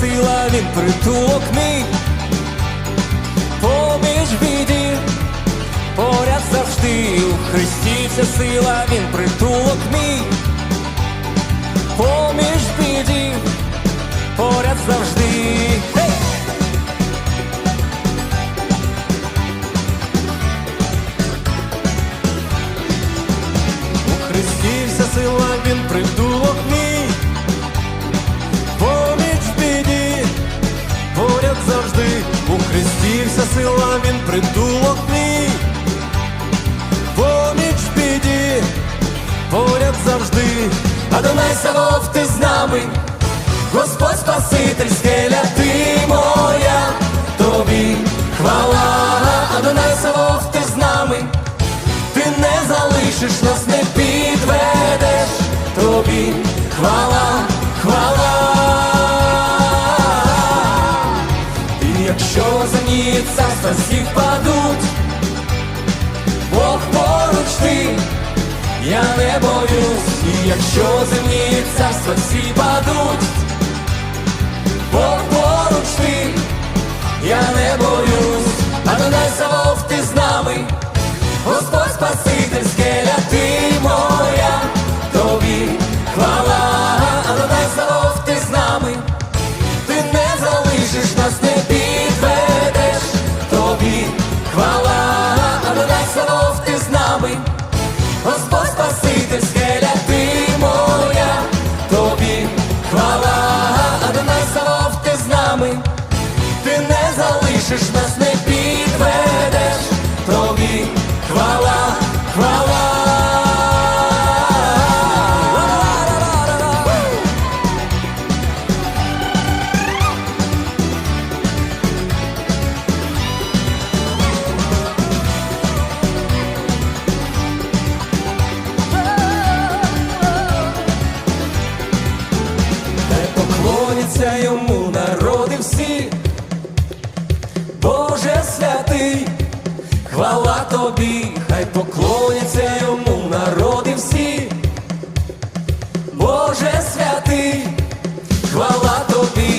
сила, він притулок мій, поміж біді, поряд завжди. У Христі вся сила, він притулок мій, притулок мій, поміч в біді, поряд завжди, Адонай Савов, ти з нами, Господь Спаситель, скеля, ти моя, всі впадуть, Бог поруч ти, я не боюсь, і якщо земні царства всі падуть, Бог поруч ти, я не боюсь, Адонай Савов, ти з нами. Господь Спаситель, скеля, ти моя, тобі хвала, Адонай Савов, ти з нами, ти не залишиш нас, не залишиш нас, не підведеш, тобі хвала, хвала. Хай поклоняться йому Боже святий, хвала тобі, хай поклоняться йому народи всі, Боже святий, хвала тобі.